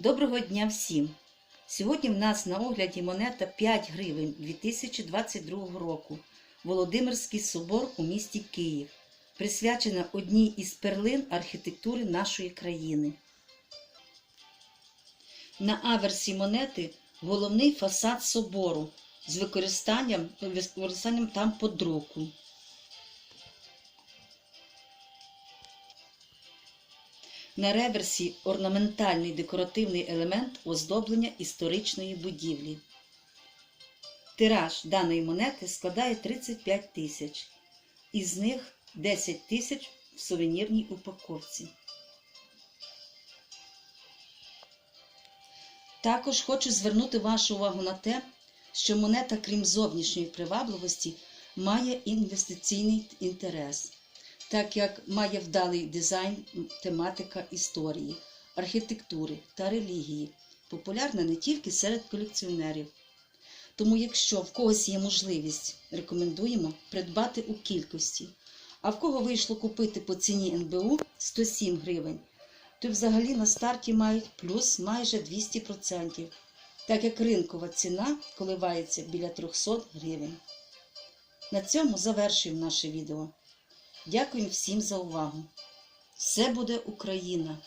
Доброго дня всім! Сьогодні в нас на огляді монета 5 гривень 2022 року. Володимирський собор у місті Київ, присвячена одній із перлин архітектури нашої країни. На аверсі монети головний фасад собору з використанням, використанням там подруку. На реверсі орнаментальний декоративний елемент оздоблення історичної будівлі. Тираж даної монети складає 35 тисяч, із них 10 тисяч в сувенірній упаковці. Також хочу звернути вашу увагу на те, що монета, крім зовнішньої привабливості, має інвестиційний інтерес так як має вдалий дизайн, тематика історії, архітектури та релігії, популярна не тільки серед колекціонерів. Тому, якщо в когось є можливість, рекомендуємо придбати у кількості. А в кого вийшло купити по ціні НБУ 107 гривень, то взагалі на старті мають плюс майже 200%, так як ринкова ціна коливається біля 300 гривень. На цьому завершуємо наше відео. Дякую всім за увагу. Все буде Україна!